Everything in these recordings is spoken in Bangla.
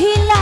Hila.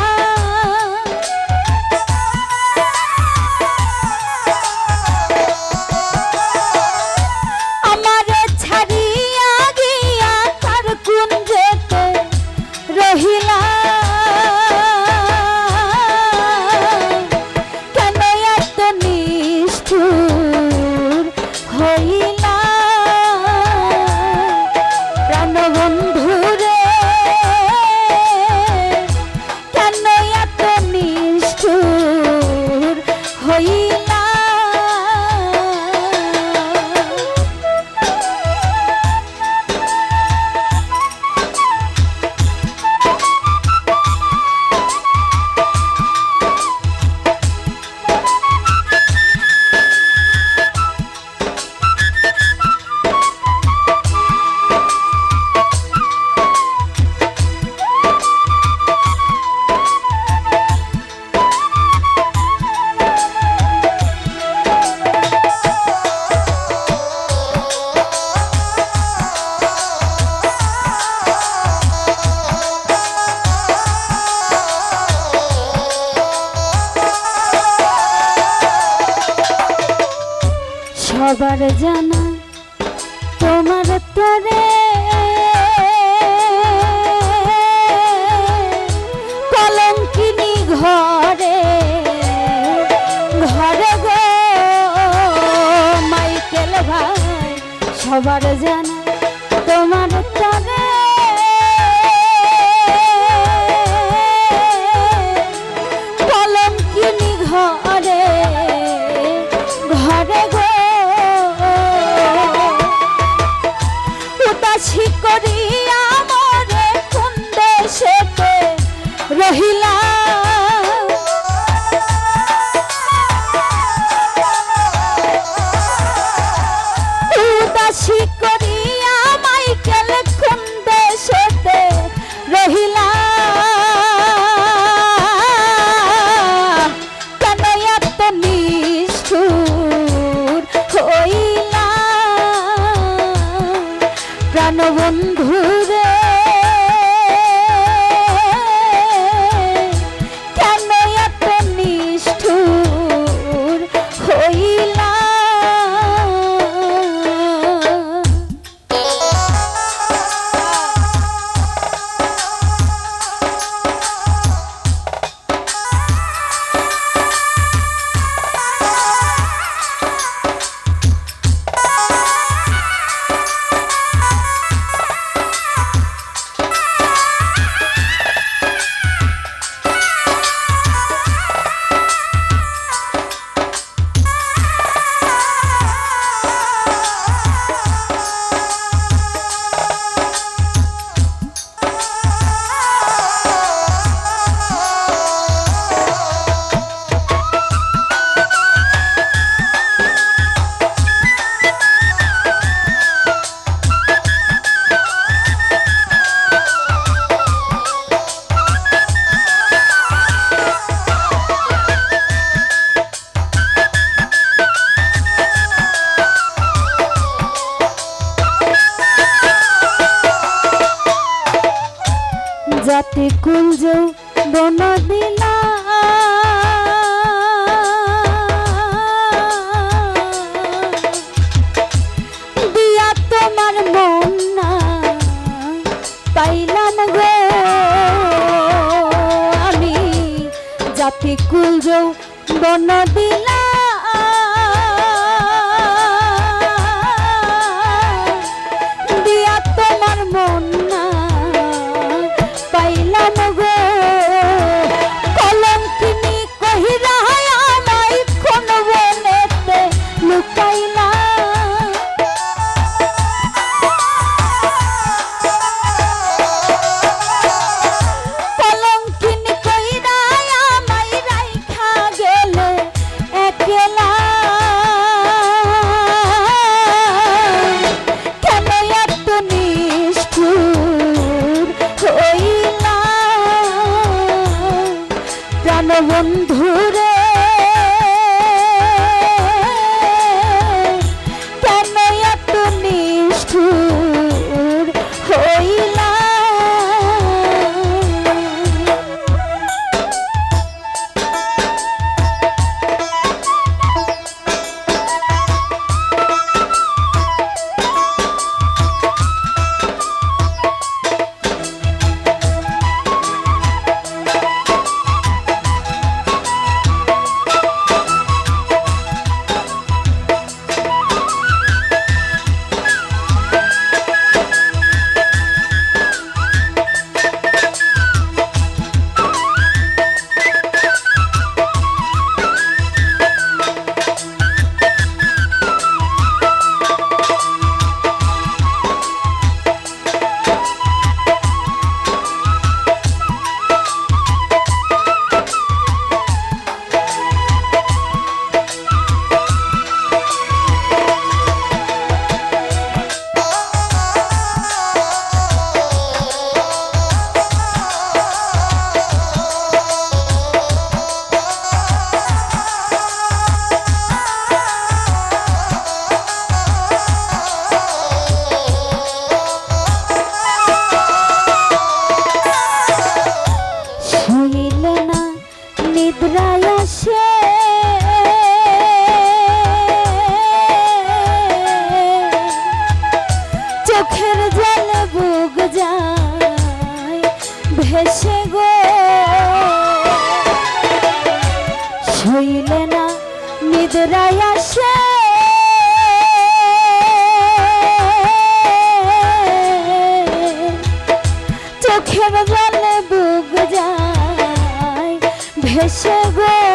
সবার জানা উদাসী জাতি কুঞ্জ বন দিলা প্রাণবন্ধুরে চোখের জলে বুক যায়, ভেসে গো। শুইলে না নিদ্রায় আসে। চোখের জলে বুক যায়, ভেসে গো।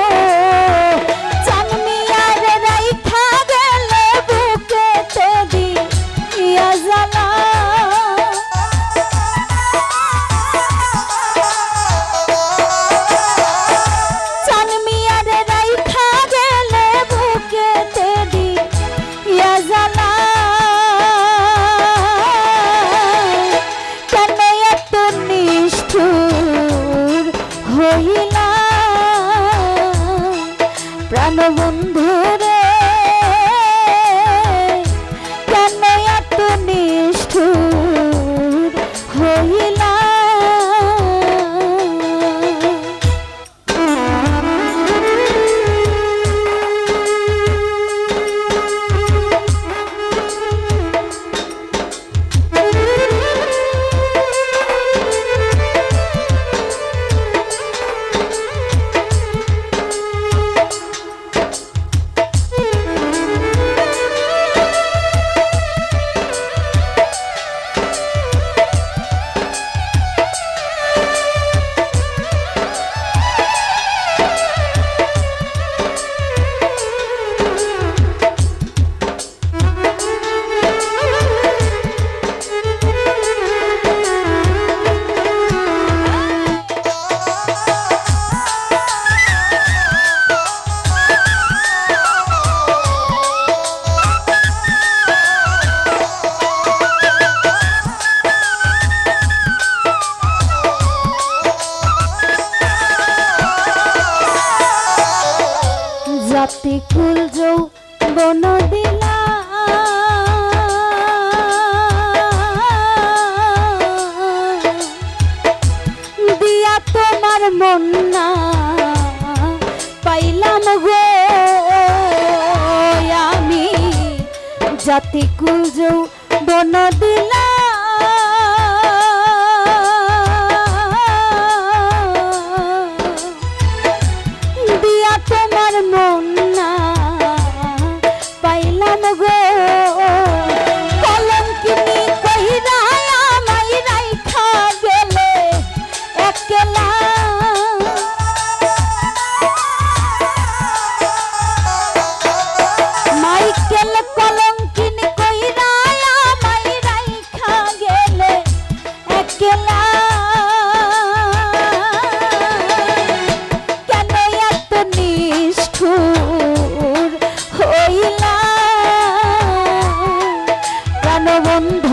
জাতি কুল যৌ বন দিলা দিয়া তোমার মন না, পাইলাম গো। আমি জাতি কুল যৌ বন্ধ